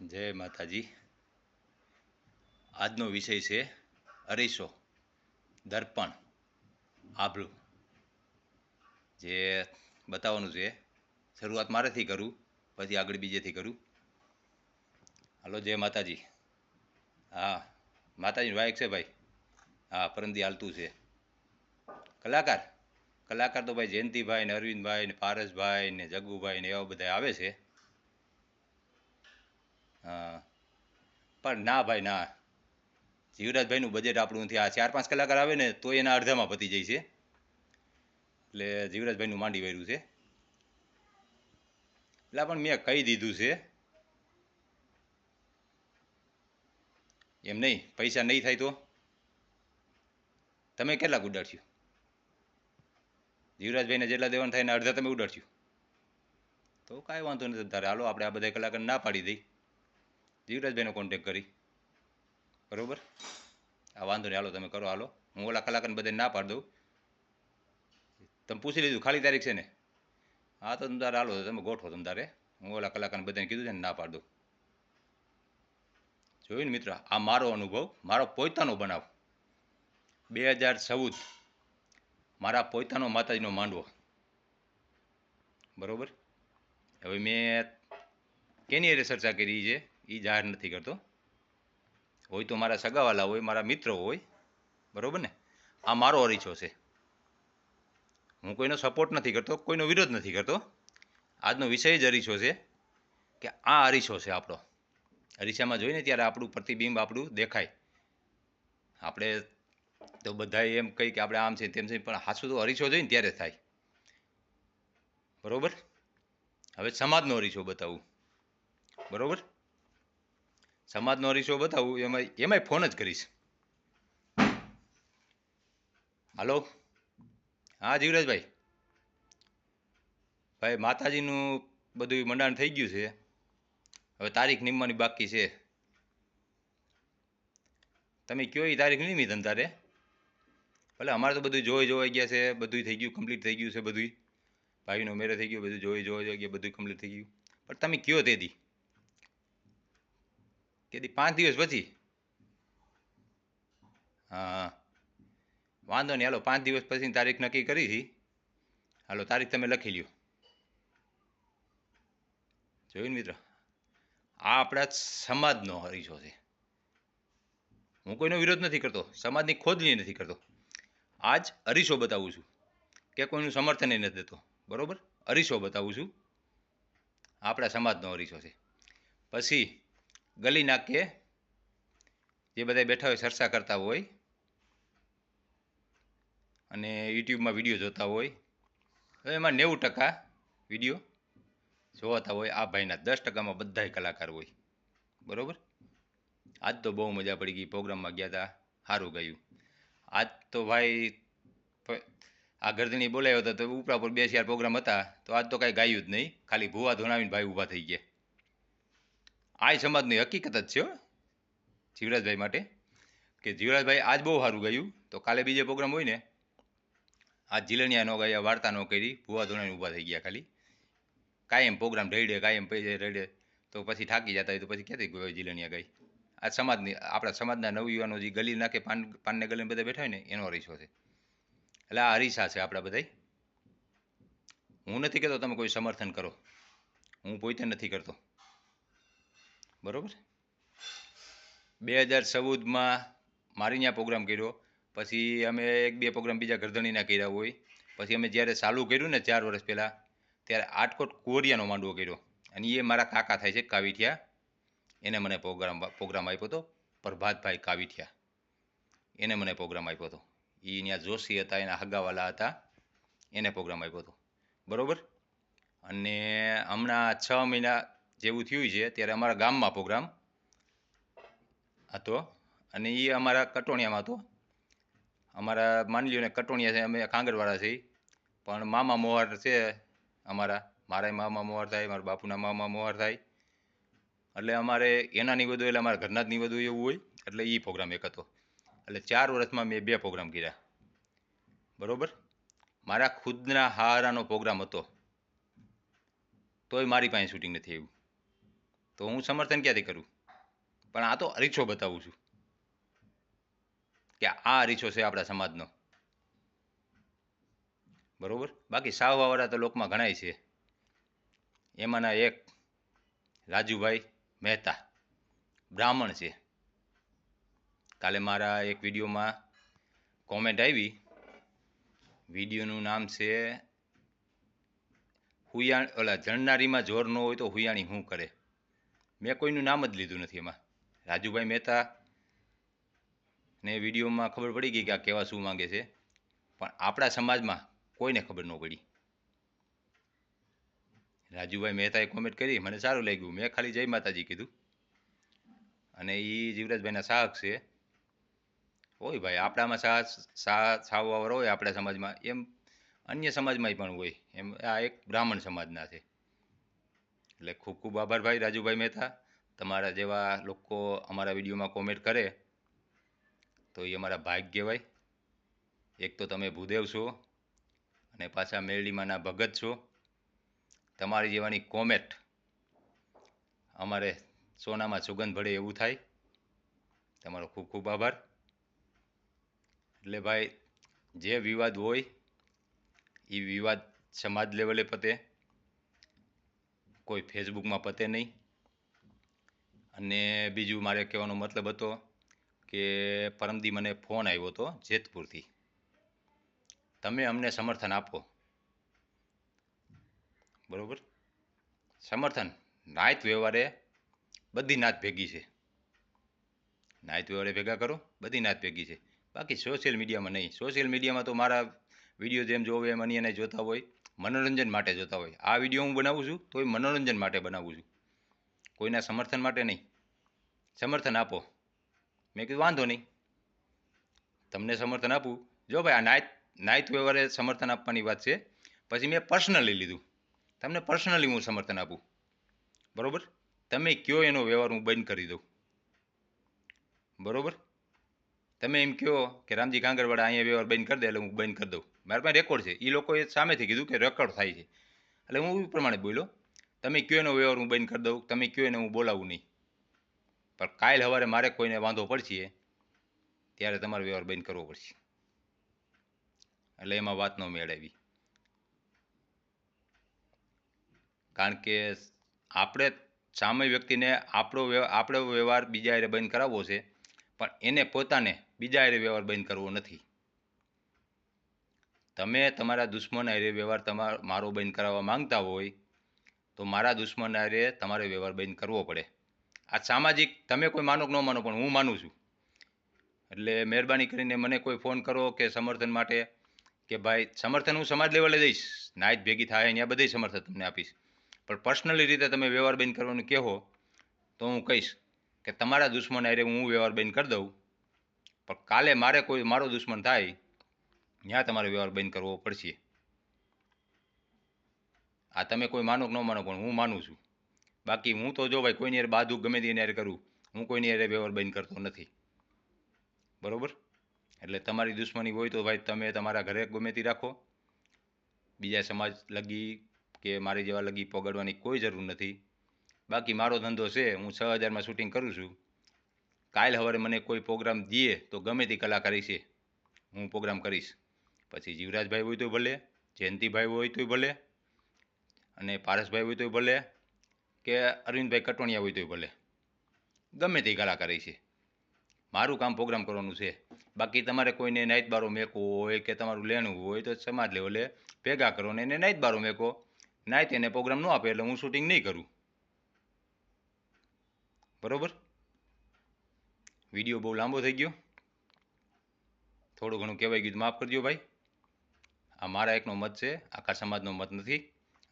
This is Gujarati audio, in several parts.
જય માતાજી. આજનો વિષય છે અરીસો, દર્પણ આભલું જે બતાવવાનું છે, શરૂઆત મારેથી કરું, પછી આગળ બીજેથી કરું. હાલો, જય માતાજી. હા માતાજી વાયક છે ભાઈ. હા પરંદી હાલતું છે. કલાકાર. કલાકાર તો ભાઈ જયંતિભાઈ ને અરવિંદભાઈ ને પારસભાઈ ને જગુભાઈ ને એવા બધા આવે છે. હા. પણ ના ભાઈ, ના. જીવરાજભાઈનું બજેટ આપણું નથી. આ ચાર પાંચ કલાકાર આવે ને, તો એના અડધામાં પતી જાય છે. એટલે જીવરાજભાઈનું માંડી વાર્યું છે. એટલે પણ મેં કહી દીધું છે. એમ નહીં, પૈસા નહીં થાય તો? તમે કેટલાક ઉડાડશો? જીવરાજભાઈને જેટલા દેવાનું થાય ને અડધા તમે ઉડાડશો? તો કાંઈ વાંધો નથી તારે. હાલો, આપણે આ બધા કલાકાર ના પાડી દઈ. જીવરાજભાઈનો કોન્ટેક કરી. બરોબર? આ વાંધો નહીં, હાલો, તમે કરો, હાલો. હું ઓલા કલાકારને બધે ના પાડી દઉં. તમે પૂછી લીધું, ખાલી તારીખ છે ને? હા, તો તમે હાલો, તમે ગોઠવો તમે તારે. હું ઓલા કલાકારને બધાને કીધું છે ને, ના પાડી દઉં. જોયું ને મિત્ર, આ મારો અનુભવ, મારો પોતાનો બનાવ. બે હજાર ચૌદ, મારા પોતાનો માતાજીનો માંડવો. બરોબર? હવે મેં કેની અરે ચર્ચા કરી છે? એ જાહેર નથી કરતો. હોય તો મારા સગાવાલા હોય, મારા મિત્રો હોય, બરોબર ને? આ મારો અરીછો છે. હું કોઈનો સપોર્ટ નથી કરતો, કોઈનો વિરોધ નથી કરતો. આજનો વિષય જ અરીછો છે કે આ અરીછો છે આપણો. અરીસામાં જોઈને ત્યારે આપણું પ્રતિબિંબ આપણું દેખાય. આપણે તો બધાય એમ કહી કે આપણે આમ છે તેમ છે પણ હાસું તો અરીછો જોઈને ત્યારે થાય. બરોબર? હવે સમાજનો અરીછો બતાવું. બરોબર? સમાજનો અરીસો બતાવું એમાં એમાંય ફોન જ કરીશ. હાલો? હા, જીવરાજભાઈ. ભાઈ, માતાજીનું બધું મંડાણ થઈ ગયું છે. હવે તારીખ નિમવાની બાકી છે. તમે કયો એ તારીખ નિમી તમ તારે? ભલે અમારે તો બધું જોઈ જોવાઈ ગયા છે બધું થઈ ગયું કમ્પ્લીટ થઈ ગયું છે બધું ભાઈનો મેરે થઈ ગયું, બધું જોઈ જોઈ ગયા બધું કમ્પ્લીટ થઈ ગયું. પણ તમે કયો તે દી પાંચ દિવસ પછી? હા. વાંધો નહીં, હાલો, પાંચ દિવસ પછી તારીખ નક્કી કરી હતી હાલો, તારીખ તમે લખી લ્યો. જોયું મિત્ર? આ આપણા સમાજનો હરીશો છે. હું કોઈનો વિરોધ નથી કરતો, સમાજની ખોદણી નથી કરતો. આજ અરીસો બતાવું છું કે કોઈનું સમર્થન નથી દેતો. બરોબર? અરીસો બતાવું છું. આપણા સમાજનો અરીસો છે. પછી ગલી નાકે જે બધા બેઠા હોય, ચર્ચા કરતા હોય. અને યુટ્યુબમાં વીડિયો જોતા હોય. હવે એમાં નેવું ટકા વીડિયો જોવાતા હોય. આ ભાઈના દસ ટકામાં બધાય કલાકાર હોય. બરાબર? આજ તો બહુ મજા પડી ગઈ. પ્રોગ્રામમાં ગયા હતા સારું ગયું. આજ તો ભાઈ આ ગરદણી બોલાયો હતો તો ઉપરા પર બે ચાર પ્રોગ્રામ હતા. તો આજ તો કાંઈ ગાયું જ નહીં. ખાલી ભૂવા ધોનાવીને ભાઈ ઊભા થઈ ગયા. આ સમાજની હકીકત જ છે જીવરાજભાઈ માટે. કે જીવરાજભાઈ આજ બહુ સારું ગાયું. તો કાલે બીજે પ્રોગ્રામ હોય ને આ જીલણિયા ન ગયા, વાર્તા ન કરી, ભૂવા ધોરણે ઊભા થઈ ગયા ખાલી. કાયમ પ્રોગ્રામ રેડે કાયમ પૈસે રેડે. તો પછી થાકી જતા હોય તો પછી ક્યાંથી ગયો જીલણિયા ગઈ આ સમાજની, આપણા સમાજના નવયુવાનો જે ગલી નાખે, પાન, પાનને ગલીને બધા બેઠા હોય ને, એનો હરીશો છે. એટલે આ હરીસા છે આપણા બધાય. હું નથી કહેતો તમે કોઈ સમર્થન કરો. હું પોતે નથી કરતો. બરોબર? બે હજાર ચૌદમાં મારી ત્યાં પ્રોગ્રામ કર્યો. પછી અમે એક બે પ્રોગ્રામ બીજા ગરધણીના કર્યા હોય. પછી અમે જ્યારે ચાલુ કર્યું ને ચાર વર્ષ પહેલાં, ત્યારે આટકોટ કોરિયાનો માંડવો કર્યો. અને એ મારા કાકા થાય છે કાવીઠિયા. એને મને પ્રોગ્રામ પ્રોગ્રામ આપ્યો હતો. પ્રભાતભાઈ કાવીઠિયા. એને મને પ્રોગ્રામ આપ્યો હતો. એ ત્યાં જોશી હતા, એના હગાવાલા હતા. એને પ્રોગ્રામ આપ્યો હતો. બરાબર? અને હમણાં છ મહિના જેવું થયું છે, ત્યારે અમારા ગામમાં પ્રોગ્રામ હતો અને એ અમારા કટોણિયામાં હતો. અમારા માની લ્યો ને કટોણિયા છે, અમે કાંગરવાળા છીએ. પણ મામા મોહર છે અમારા મારા મામા મોહર થાય, મારા બાપુના મામા મોહર થાય. એટલે અમારે એના નિવેદો, એટલે અમારા ઘરના જ નિવેદો એવું હોય, એટલે એ પ્રોગ્રામ એક હતો. એટલે ચાર વર્ષમાં મેં બે પ્રોગ્રામ કર્યા. બરાબર? મારા ખુદના હારાનો પ્રોગ્રામ હતો. તોય મારી પાસે શૂટિંગ નથી આવ્યું. તો હું સમર્થન ક્યાંથી કરું? પણ આ તો અરીછો બતાવું છું કે આ અરીછો છે આપણા સમાજનો. બરોબર? બાકી સાવવાવાળા તો લોકમાં ઘણાય છે. એમાંના એક રાજુભાઈ મહેતા, બ્રાહ્મણ છે. કાલે મારા એક વિડીયોમાં કોમેન્ટ આવી. વિડીયોનું નામ છે હુયાણ, ઓલા જણનારીમાં જોર ન હોય તો હુયાણી હું કરે? મેં કોઈનું નામ જ લીધું નથી એમાં. રાજુભાઈ મહેતા ને વિડીયોમાં ખબર પડી ગઈ કે આ કહેવા શું માંગે છે. પણ આપણા સમાજમાં કોઈને ખબર ન પડી. રાજુભાઈ મહેતાએ કોમેન્ટ કરી, મને સારું લાગ્યું. મેં ખાલી જય માતાજી કીધું. અને એ જીવરાજભાઈના સાહક છે. હોય ભાઈ, આપણામાં સા સા સાવવાર હોય આપણા સમાજમાં. એમ અન્ય સમાજમાં પણ હોય. એમ આ એક બ્રાહ્મણ સમાજના છે. એટલે ખૂબ ખૂબ આભાર ભાઈ રાજુભાઈ મહેતા. તમારા જેવા લોકો અમારા વિડીયોમાં કોમેન્ટ કરે તો એ અમારા ભાગ કહેવાય. એક તો તમે ભૂદેવ છો અને પાછા મેરડીમાંના ભગત છો. તમારી જેવાની કોમેન્ટ અમારે સોનામાં સુગંધ ભળે એવું થાય. તમારો ખૂબ ખૂબ આભાર. એટલે ભાઈ, જે વિવાદ હોય એ વિવાદ સમાજ લેવલે પતે. કોઈ ફેસબુકમાં પતે નહીં. અને બીજું મારે કહેવાનો મતલબ હતો કે પરમદી મને ફોન આવ્યો હતો જેતપુરથી. તમે અમને સમર્થન આપો. બરોબર? સમર્થન. નાયત વ્યવહારે બધી નાત ભેગી છે. નાયત વ્યવહારે ભેગા કરો બધી નાત ભેગી છે. બાકી સોશિયલ મીડિયામાં નહીં. સોશિયલ મીડિયામાં તો મારા વીડિયો જેમ જોવે એમ અન્યને જોતા હોય. મનોરંજન માટે જોતા હોય. આ વીડિયો હું બનાવું છું તો એ મનોરંજન માટે બનાવું છું. કોઈના સમર્થન માટે નહીં. સમર્થન આપો. મેં કીધું, વાંધો નહીં. તમને સમર્થન આપું. જો ભાઈ, આ નાયત નાયત વ્યવહારે સમર્થન આપવાની વાત છે. પછી મેં પર્સનલી લીધું. તમને પર્સનલી હું સમર્થન આપું. બરોબર? તમે કયો એનો વ્યવહાર હું બંધ કરી દઉં? બરોબર? તમે એમ કહો કે, રામજી કાંગરવાડા અહીંયા વ્યવહાર બંધ કરી દે એટલે હું બંધ કરી દઉં. મારા પાસે રેકોર્ડ છે. એ લોકોએ સામેથી કીધું કે રેકોર્ડ થાય છે. એટલે હું એ પ્રમાણે બોલ્યો. તમે કયો એનો વ્યવહાર હું બંધ કરી દઉં? તમે કયો એને હું બોલાવું નહીં? પણ કાલ સવારે મારે કોઈને વાંધો પડશે, ત્યારે તમારો વ્યવહાર બંધ કરવો પડશે. એટલે એમાં વાત ન મેળવી. કારણ કે આપણે સામે વ્યક્તિને આપણો આપણો વ્યવહાર બીજા હારે બંધ કરાવવો છે, પણ એને પોતાને બીજા હારે વ્યવહાર બંધ કરવો નથી. તમે તમારા દુશ્મન હારે વ્યવહાર તમારો, મારો બંધ કરાવવા માંગતા હોય, તો મારા દુશ્મન હારે તમારે વ્યવહાર બંધ કરવો પડે. આ સામાજિક, તમે કોઈ માનો કે ન માનો, પણ હું માનું છું. એટલે મહેરબાની કરીને મને કોઈ ફોન કરો કે સમર્થન માટે, કે ભાઈ, સમર્થન હું સમાજ લેવલે દઈશ. નાઈટ ભેગી થાય અહીંયા બધી સમર્થન તમને આપીશ. પણ પર્સનલી રીતે તમે વ્યવહાર બંધ કરવાનું કહો તો હું કહીશ કે તમારા દુશ્મન હારે હું વ્યવહાર બંધ કરી દઉં. પણ કાલે મારે કોઈ, મારો દુશ્મન થાય ત્યાં તમારે વ્યવહાર બંધ કરવો પડશે. આ તમે કોઈ માનો કે ન માનો, પણ હું માનું છું. બાકી હું તો જો ભાઈ કોઈની યાર બાદુ ગમે તેની યાર કરું, હું કોઈની હારે વ્યવહાર બંધ કરતો નથી. બરાબર? એટલે તમારી દુશ્મની હોય તો ભાઈ તમે તમારા ઘરે ગમે તે રાખો. બીજા સમાજ લગી કે મારી જેવા લગી પોગાડવાની કોઈ જરૂર નથી. બાકી મારો ધંધો છે, હું છ હજારમાં શૂટિંગ કરું છું. કાલ સવારે મને કોઈ પ્રોગ્રામ દઈએ તો ગમે તે કલાકારી છે, હું પ્રોગ્રામ કરીશ. પછી જીવરાજભાઈ હોય તોય ભલે, જયંતિભાઈ હોય તોય ભલે અને પારસભાઈ હોય તોય ભલે કે અરવિંદભાઈ કટોણિયા હોય તોય ભલે. ગમે તે કલાકારી છે મારું કામ પ્રોગ્રામ કરવાનું છે. બાકી તમારે કોઈને નાઇટ બારો મેકવો હોય કે તમારું લેણું હોય તો સમાજ લેવલે ભેગા કરો ને એને નાઇટ બારો મેકો. નાઇટ એને પ્રોગ્રામ ન આપે એટલે હું શૂટિંગ નહીં કરું. બરોબર? વીડિયો બહુ લાંબો થઈ ગયો. થોડું ઘણું કહેવાય ગયું માફ કરજો ભાઈ. આ મારા એકનો મત છે, આખા સમાજનો મત નથી.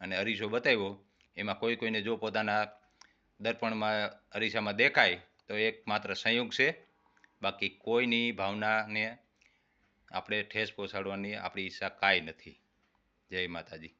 અને અરીસો બતાવ્યો, એમાં કોઈ કોઈને જો પોતાના દર્પણમાં અરીસામાં દેખાય, તો એક માત્ર સંયોગ છે. બાકી કોઈની ભાવનાને આપણે ઠેસ પહોંચાડવાની આપણી ઈચ્છા કાંઈ નથી. જય માતાજી.